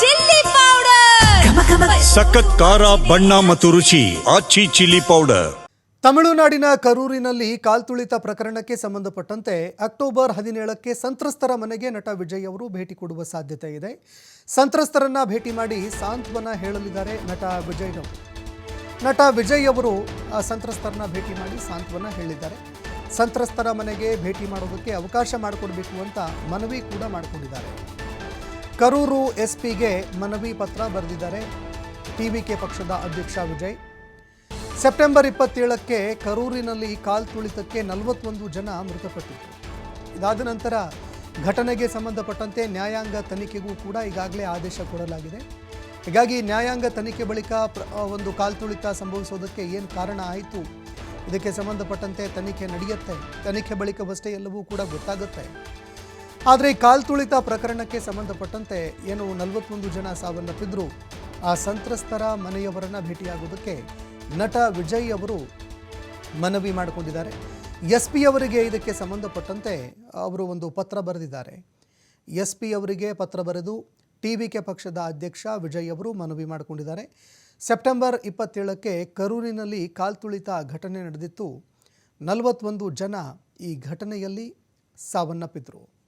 Chilli powder. ಸಖತ್ ಖಾರ ಬಣ್ಣ ಮತ್ತು ರುಚಿ ಆಚಿ ಚಿಲ್ಲಿ ಪೌಡರ್. ತಮಿಳುನಾಡಿನ ಕರೂರಿನಲ್ಲಿ ಕಾಲ್ತುಳಿತ ಪ್ರಕರಣಕ್ಕೆ ಸಂಬಂಧಪಟ್ಟಂತೆ ಅಕ್ಟೋಬರ್ ಹದಿನೇಳಕ್ಕೆ ಸಂತ್ರಸ್ತರ ಮನೆಗೆ ನಟ ವಿಜಯ್ ಅವರು ಭೇಟಿ ಕೊಡುವ ಸಾಧ್ಯತೆ ಇದೆ. ಸಂತ್ರಸ್ತರನ್ನ ಭೇಟಿ ಮಾಡಿ ಸಾಂತ್ವನ ಹೇಳಲಿದ್ದಾರೆ ನಟ ವಿಜಯ್ನವರು ನಟ ವಿಜಯ್ ಅವರು ಆ ಸಂತ್ರಸ್ತರನ್ನ ಭೇಟಿ ಮಾಡಿ ಸಾಂತ್ವನ ಹೇಳಿದ್ದಾರೆ. ಸಂತ್ರಸ್ತರ ಮನೆಗೆ ಭೇಟಿ ಮಾಡೋದಕ್ಕೆ ಅವಕಾಶ ಮಾಡಿಕೊಡಬೇಕು ಅಂತ ಮನವಿ ಕೂಡ ಮಾಡಿಕೊಂಡಿದ್ದಾರೆ. ಕರೂರು ಎಸ್ಪಿಗೆ ಮನವಿ ಪತ್ರ ಬರೆದಿದ್ದಾರೆ ಟಿವಿಕೆ ಪಕ್ಷದ ಅಧ್ಯಕ್ಷ ವಿಜಯ್. ಸೆಪ್ಟೆಂಬರ್ ಇಪ್ಪತ್ತೇಳಕ್ಕೆ ಕರೂರಿನಲ್ಲಿ ಕಾಲ್ತುಳಿತಕ್ಕೆ ನಲವತ್ತೊಂದು ಜನ ಮೃತಪಟ್ಟಿದ್ದರು ಇದಾದ ನಂತರ ಘಟನೆಗೆ ಸಂಬಂಧಪಟ್ಟಂತೆ ನ್ಯಾಯಾಂಗ ತನಿಖೆಗೂ ಕೂಡ ಈಗಾಗಲೇ ಆದೇಶ ಕೊಡಲಾಗಿದೆ. ಹೀಗಾಗಿ ನ್ಯಾಯಾಂಗ ತನಿಖೆ ಬಳಿಕ ಕಾಲ್ ಒಂದು ಕಾಲ್ತುಳಿತ ಸಂಭವಿಸೋದಕ್ಕೆ ಏನು ಕಾರಣ ಆಯಿತು, ಇದಕ್ಕೆ ಸಂಬಂಧಪಟ್ಟಂತೆ ತನಿಖೆ ನಡೆಯುತ್ತೆ, ತನಿಖೆ ಬಳಿಕವಷ್ಟೇ ಎಲ್ಲವೂ ಕೂಡ ಗೊತ್ತಾಗುತ್ತೆ. ಆದರೆ ಈ ಕಾಲ್ತುಳಿತ ಪ್ರಕರಣಕ್ಕೆ ಸಂಬಂಧಪಟ್ಟಂತೆ ಏನು ನಲವತ್ತೊಂದು ಜನ ಸಾವನ್ನಪ್ಪಿದ್ರು. ಆ ಸಂತ್ರಸ್ತರ ಮನೆಯವರನ್ನ ಭೇಟಿಯಾಗೋದಕ್ಕೆ ನಟ ವಿಜಯ್ ಅವರು ಮನವಿ ಮಾಡಿಕೊಂಡಿದ್ದಾರೆ. ಎಸ್ ಪಿ ಅವರಿಗೆ ಇದಕ್ಕೆ ಸಂಬಂಧಪಟ್ಟಂತೆ ಅವರು ಒಂದು ಪತ್ರ ಬರೆದಿದ್ದಾರೆ. ಎಸ್ ಪಿ ಅವರಿಗೆ ಪತ್ರ ಬರೆದು ಟಿ ವಿ ಕೆ ಪಕ್ಷದ ಅಧ್ಯಕ್ಷ ವಿಜಯ್ ಅವರು ಮನವಿ ಮಾಡಿಕೊಂಡಿದ್ದಾರೆ. ಸೆಪ್ಟೆಂಬರ್ ಇಪ್ಪತ್ತೇಳಕ್ಕೆ ಕರೂರಿನಲ್ಲಿ ಕಾಲ್ತುಳಿತ ಘಟನೆ ನಡೆದಿತ್ತು. ನಲವತ್ತೊಂದು ಜನ ಈ ಘಟನೆಯಲ್ಲಿ ಸಾವನ್ನಪ್ಪಿದ್ರು.